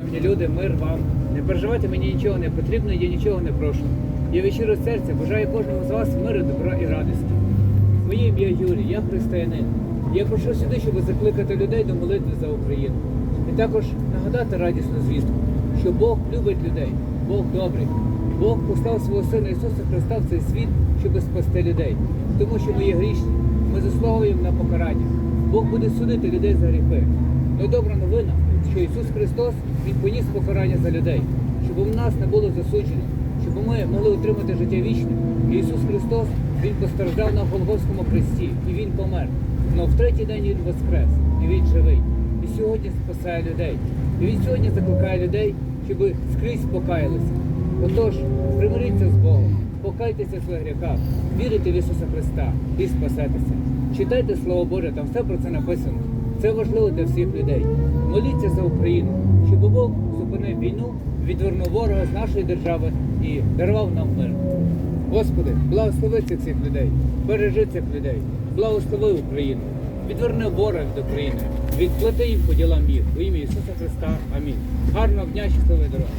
Шановні люди, мир вам. Не переживайте, мені нічого не потрібно, я нічого не прошу. Я від щирого серця бажаю кожному з вас миру, добра і радості. Моє ім'я Юрій, я християнин. Я прийшов сюди, щоб закликати людей до молитви за Україну. І також нагадати радісну звістку, що Бог любить людей, Бог добрий. Бог послав свого Сина Ісуса Христа в цей світ, щоб спасти людей. Тому що ми є грішні, ми заслуговуємо на покарання. Бог буде судити людей за гріхи. Но добра новина, що Ісус Христос Він поніс покарання за людей, щоб у нас не було засудження, щоб ми могли отримати життя вічне. І Ісус Христос Він постраждав на Голгофському хресті, і Він помер. Но в третій день Він воскрес, і Він живий. І сьогодні спасає людей. І Він сьогодні закликає людей, щоб скрізь покаялися. Отож, примиріться з Богом, покайтеся в своїх гріхах, вірите в Ісуса Христа і спасетеся. Читайте Слово Боже, там все про це написано. Це важливо для всіх людей. Моліться за Україну, щоб Бог зупинив війну, відвернув ворога з нашої держави і дарував нам мир. Господи, благослови цих людей, бережи цих людей, благослови Україну, відверни ворога від України, відплати їм по ділам їх. У ім'я Ісуса Христа. Амінь. Гарного дня, щасливої дороги.